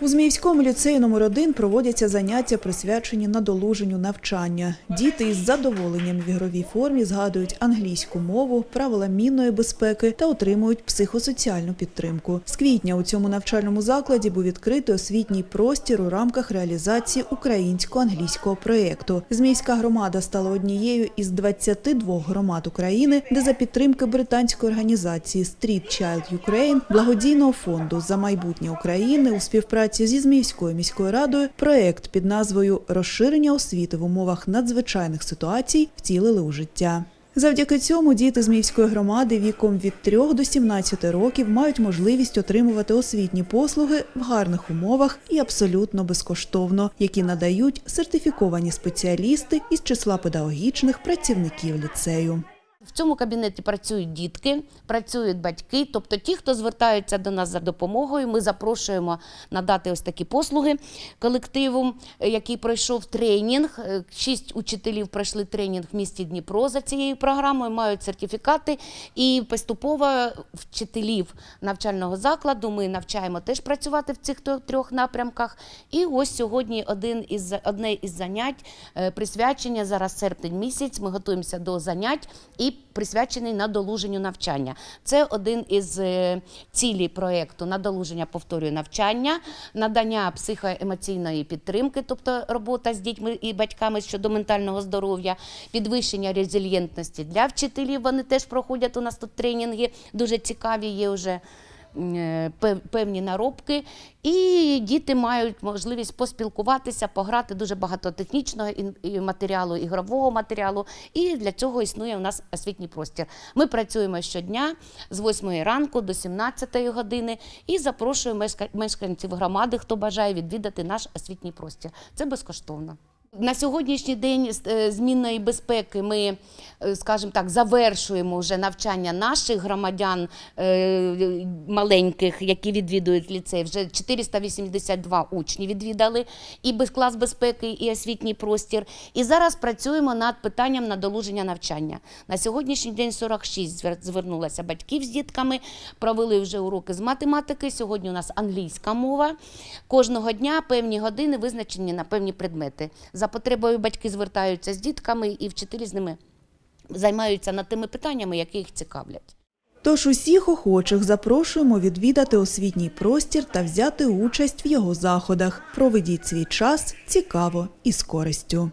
У Зміївському ліцеї номер 1 проводяться заняття, присвячені надолуженню навчання. Діти із задоволенням в ігровій формі згадують англійську мову, правила мінної безпеки та отримують психосоціальну підтримку. З квітня у цьому навчальному закладі був відкритий освітній простір у рамках реалізації українсько-англійського проєкту. Зміївська громада стала однією із 22 громад України, де за підтримки британської організації Street Child Ukraine, благодійного фонду за майбутнє України у співпраці зі Зміївською міською радою проект під назвою Розширення освіти в умовах надзвичайних ситуацій втілили у життя. Завдяки цьому діти Зміївської громади віком від 3 до 17 років мають можливість отримувати освітні послуги в гарних умовах і абсолютно безкоштовно, які надають сертифіковані спеціалісти із числа педагогічних працівників ліцею. В цьому кабінеті працюють дітки, працюють батьки, тобто ті, хто звертаються до нас за допомогою. Ми запрошуємо надати ось такі послуги колективу, е, який пройшов тренінг. Е, Шість учителів пройшли тренінг в місті Дніпро за цією програмою, мають сертифікати. І поступово вчителів навчального закладу ми навчаємо теж працювати в цих трьох напрямках. І ось сьогодні один із одне із занять е, присвячення зараз серпень місяць. Ми готуємося до занять і присвячений надолуженню навчання. Це один із е, цілей проєкту надолуження повторюю навчання, надання психоемоційної підтримки, тобто робота з дітьми і батьками щодо ментального здоров'я, підвищення резильєнтності для вчителів. Вони теж проходять у нас тут тренінги, дуже цікаві є вже певні наробки, і діти мають можливість поспілкуватися, пограти дуже багато технічного матеріалу, ігрового матеріалу. І для цього існує у нас освітній простір. Ми працюємо щодня з 8 ранку до 17 години і запрошуємо мешканців громади, хто бажає відвідати наш освітній простір. Це безкоштовно. На сьогоднішній день е, змінної безпеки ми, е, скажімо так, завершуємо вже навчання наших громадян е, маленьких, які відвідують ліцей. Вже 482 учні відвідали і клас безпеки, і освітній простір. І зараз працюємо над питанням надолуження навчання. На сьогоднішній день 46 звер- звернулося батьків з дітками, провели вже уроки з математики. Сьогодні у нас англійська мова. Кожного дня певні години визначені на певні предмети. За потребою батьки звертаються з дітками, і вчителі з ними займаються над тими питаннями, які їх цікавлять. Тож усіх охочих запрошуємо відвідати освітній простір та взяти участь в його заходах. Проведіть свій час цікаво і з користю.